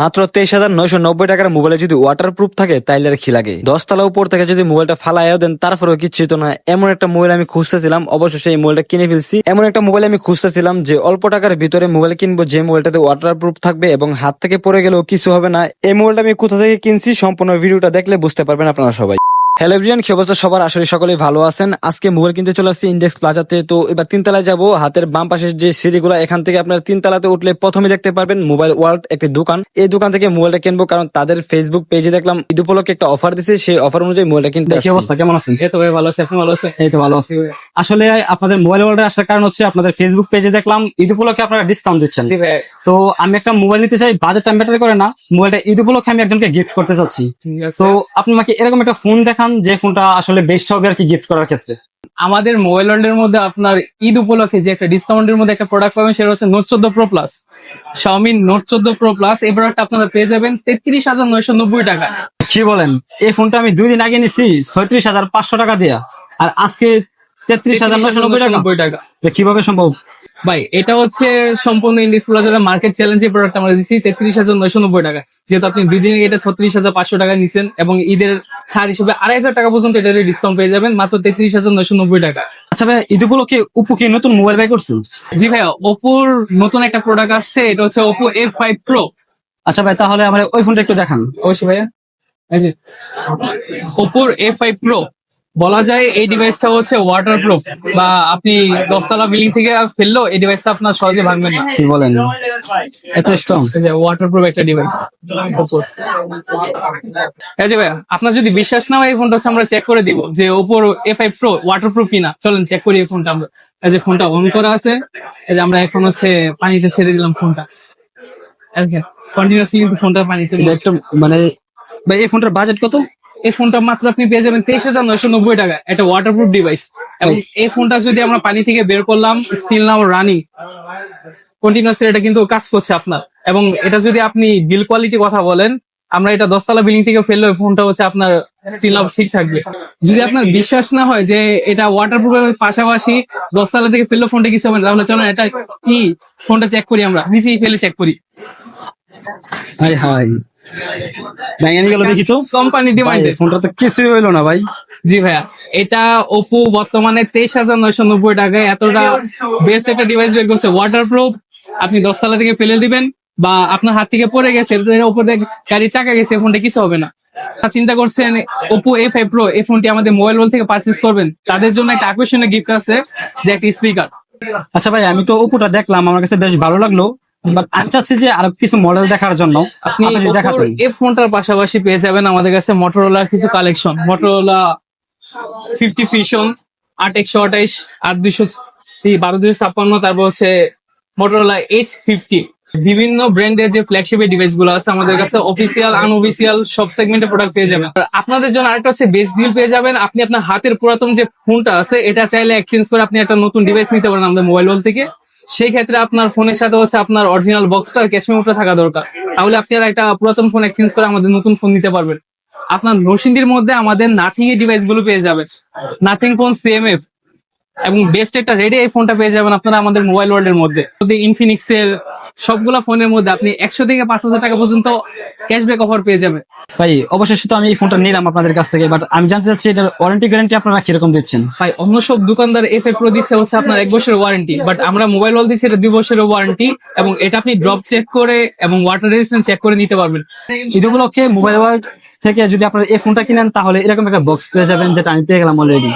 মাত্র তেইশ হাজার নয়শো নব্বই টাকার মোবাইলে যদি ওয়াটার প্রুফ থাকে, তাইলে আর কি লাগে? দশতলা উপর থেকে যদি মোবাইলটা ফালাইও দেন, তারপরেও কিচ্ছু তো না। এমন একটা মোবাইল আমি খুঁজতেছিলাম অবশ্যই সেই মোবাইলটা কিনে ফেলছি। এমন একটা মোবাইল আমি খুঁজতেছিলাম যে অল্প টাকার ভিতরে মোবাইল কিনবো, যে মোবাইলটাতে ওয়াটার প্রুফ থাকবে এবং হাত থেকে পড়ে গেলেও কিছু হবে না। এই মোবাইলটা আমি কোথা থেকে কিনছি, সম্পূর্ণ ভিডিওটা দেখলে বুঝতে পারবেন আপনারা সবাই। হ্যালো এভরিয়ান কি অবস্থা? সবার আসলে সকলেই ভালো আছেন। আজকে মোবাইল কিনতে চলে আসছি ইন্ডেক্স প্লাজাতে তো এবার তিনতলায় যাব। হাতের বাম পাশের যে সিঁড়িগুলো এখান থেকে আপনার তিনতলাতে উঠলে প্রথমে দেখতে পারবেন মোবাইল ওয়ার্ল্ড একটি দোকান। এই দোকান থেকে মোবাইলটা কিনবো কারণ তাদের ফেসবুক পেজে দেখলাম ঈদ উপলক্ষে একটা অফার দিছে। সেই অফার অনুযায়ী মোবাইলটা কিনতে কি অবস্থা কেমন আছেন? এই তো ভাই ভালো আছে। আপনি ভালো আছেন? এই তো ভালো আছি। আসলে আপনাদের মোবাইল অর্ডার আসার কারণ হচ্ছে আপনাদের ফেসবুক পেজে দেখলাম ঈদ উপলক্ষে আপনারা ডিসকাউন্ট দিচ্ছেন। তো আমি একটা মোবাইল নিতে চাই বাজেটটা ম্যাটার করে না। মোবাইলটা ঈদ উপলক্ষে আমি একজনকে গিফট করতে চাচ্ছি। তো আপনি আমাকে এরকম একটা ফোন দেখান যে ফোনটা আসলে বেস্ট হবে আর কি গিফট করার ক্ষেত্রে। আমাদের মোবাইল ওয়ার্ল্ডের মধ্যে আপনার ঈদ উপলক্ষে যে একটা ডিসকাউন্টের মধ্যে একটা প্রোডাক্ট পাবেন সেটা হচ্ছে নোট চোদ্দ প্রো প্লাস শাওমি নোট চোদ্দ প্রো প্লাস এই প্রোডাক্ট আপনারা পেয়ে যাবেন তেত্রিশ হাজার নয়শো নব্বই টাকা। কি বলেন? এই ফোনটা আমি দুই দিন আগে নিছি ছয়ত্রিশ হাজার পাঁচশো টাকা দিয়া। আর আজকে তেত্রিশ হাজার নয়শো নব্বই টাকা। নব্বই টাকা। তো কীভাবে সম্ভব? ভাই এটা হচ্ছে সম্পূর্ণ ইন্ডিক্স প্লাজারের মার্কেট চ্যালেঞ্জ এই প্রোডাক্ট আমরা দিচ্ছি তেত্রিশ হাজার নয়শো নব্বই টাকা। যেহেতু আপনি দুই দিন এটা ছত্রিশ হাজার পাঁচশো টাকা নিছেন এবং ঈদের ছাড় হিসেবে আড়াই হাজার টাকা পর্যন্ত এটা ডিসকাউন্ট পেয়ে যাবেন মাত্র তেত্রিশ হাজার নয়শো নব্বই টাকা। আচ্ছা ভাই ঈদ উপলক্ষে উপু কি নতুন মোবাইল বাই করছেন জি ভাইয়া ওপোর নতুন একটা প্রোডাক্ট আসছে এটা হচ্ছে ওপো এফ ফাইভ প্রো আচ্ছা ভাই তাহলে আমার ওই ফোনটা একটু দেখান। অবশ্যই ভাইয়া। এই যে ওপোর এ ফাইভ প্রো বলা যায় এই ডিভাইসটা হচ্ছে ওয়াটার প্রুফ বা আপনি দশতলা বিল্ডিং থেকে ফেললেও এই ডিভাইসটা আপনার সহজে ভাঙবে না। কি বলেন? এত স্ট্রং এই যে ওয়াটার প্রুফ একটা ডিভাইস এই যে ভাইয়া আপনার যদি বিশ্বাস না হয় এই ফোনটা হচ্ছে আমরা চেক করে দিব যে ওপোর A five pro waterproof কিনা। চলেন চেক করি এই ফোনটা আমরা। এই যে ফোনটা অন করা আছে। এই যে আমরা এখন হচ্ছে পানিতে ছেড়ে দিলাম ফোনটা কন্টিনিউসলি ফোনটা পানিতে একটু মানে ভাই এই ফোনটার বাজেট কত? এই ফোনটা মাত্র আপনি পেয়ে যাবেন তেইশ হাজার নয়শো নব্বই টাকা। একটা ওয়াটারপ্রুফ ডিভাইস এবং এই ফোনটা যদি আমরা পানি থেকে বের করলাম স্টিল নাও রানিং কন্টিনিউসলি এটা কিন্তু কাজ করছে আপনার। এবং এটা যদি আপনি বিল কোয়ালিটি কথা বলেন, আমরা এটা দশতলা বিল্ডিং থেকে ফেললে ফোনটা হচ্ছে আপনার স্টিল নাও ঠিক থাকবে। যদি আপনার বিশ্বাস না হয় যে এটা ওয়াটারপ্রুফের পাশাপাশি দশতলা থেকে ফেললে ফোনটা কিছু হবে না, তাহলে চলো এটা কি? ফোনটা চেক করি আমরা। নিচেই ফেলে চেক করি। High high. ব্যাঙ্গানি গেল দেখি তো। কোম্পানি ভাই, ফোনটা তো কিছুই হইল না ভাই। জি ভাইয়া এটা ওপো বর্তমানে তেইশ হাজার নয়শো নব্বই টাকায় এতটা বেস্ট একটা ডিভাইস বের করছে। ওয়াটারপ্রুফ আপনি দশতলা থেকে ফেলে দিবেন বা আপনার হাত থেকে পড়ে গেছে গাড়ির চাকা গেছে ফোনটা কিছু হবে না। চিন্তা করছেন ওপো এ ফাইভ প্রো এই ফোনটি আমাদের মোবাইল ওয়াল থেকে পারচেস করবেন। তাদের জন্য একটা আকর্ষণীয় গিফট আছে যে একটা স্পিকার আচ্ছা ভাই আমি তো ওপোটা দেখলাম আমার কাছে বেশ ভালো লাগল। আমি চাচ্ছি যে আরও কিছু মডেল দেখার জন্য। আপনি দেখাতেন। এই ফোনটার পাশাপাশি পেয়ে যাবেন আমাদের কাছে মোটরোলার কিছু কালেকশন মোটরোলা ফিফটি ফিশন আট একশো আঠাইশ আট দুইশো বারো দুইশো ছাপ্পান্ন তারপর হচ্ছে মোটরোলা এইচ ফিফটি বিভিন্ন ব্র্যান্ডের যে ফ্ল্যাগশিপ ডিভাইসগুলো আছে আমাদের কাছে অফিসিয়াল আনঅফিসিয়াল সব সেগমেন্টের প্রোডাক্ট পেয়ে যাবেন। আর আপনাদের জন্য আরেকটা হচ্ছে বেস্ট ডিল পেয়ে যাবেন। আপনি আপনার হাতের পুরাতন যে ফোনটা আছে এটা চাইলে এক্সচেঞ্জ করে আপনি একটা নতুন ডিভাইস নিতে পারেন আমাদের মোবাইল ওয়াল থেকে। সেই ক্ষেত্রে আপনার ফোনের সাথে হচ্ছে আপনার অরিজিনাল বক্সটা ক্যাশ মেমোটা থাকা দরকার। তাহলে আপনি আর একটা পুরাতন ফোন এক্সচেঞ্জ করে আমাদের নতুন ফোন নিতে পারবেন। আপনার নরসিংদীর মধ্যে আমাদের নাথিং এর ডিভাইসগুলো পেয়ে যাবেন। নাথিং ফোন সিএমএফ এবং বেস্ট একটা রেডি এই ফোনটা পেয়ে যাবেন আপনারা আমাদের মোবাইল ওয়ার্ল্ড এর মধ্যে। ইনফিনিক্স এর সবগুলা ফোনের মধ্যে আপনি একশো থেকে পাঁচ হাজার টাকা পর্যন্ত ক্যাশব্যাক অফার পেয়ে যাবেন। ভাই অবশেষে তো আমি এই ফোনটা নিলাম আপনাদের কাছ থেকে বাট আমি জানতে চাচ্ছি এটার ওয়ারেন্টি গ্যারান্টি আপনারা কীরকম দিচ্ছেন? ভাই অন্য সব দোকানদার এফ এ প্রো দিচ্ছে হচ্ছে আপনার এক বছরের ওয়ারেন্টি বাট আমরা মোবাইল ওয়াল দিচ্ছি এটা দুই বছরের ওয়ারেন্টি এবং এটা আপনি ড্রপ চেক করে এবং ওয়াটার রেজিস্ট্যান্স চেক করে নিতে পারবেন। ঈদ উপলক্ষে মোবাইল ওয়ার্ল্ড থেকে যদি আপনারা এই ফোনটা কিনেন তাহলে এরকম একটা বক্স পেয়ে যাবেন যেটা আমি পেয়ে গেলাম অলরেডি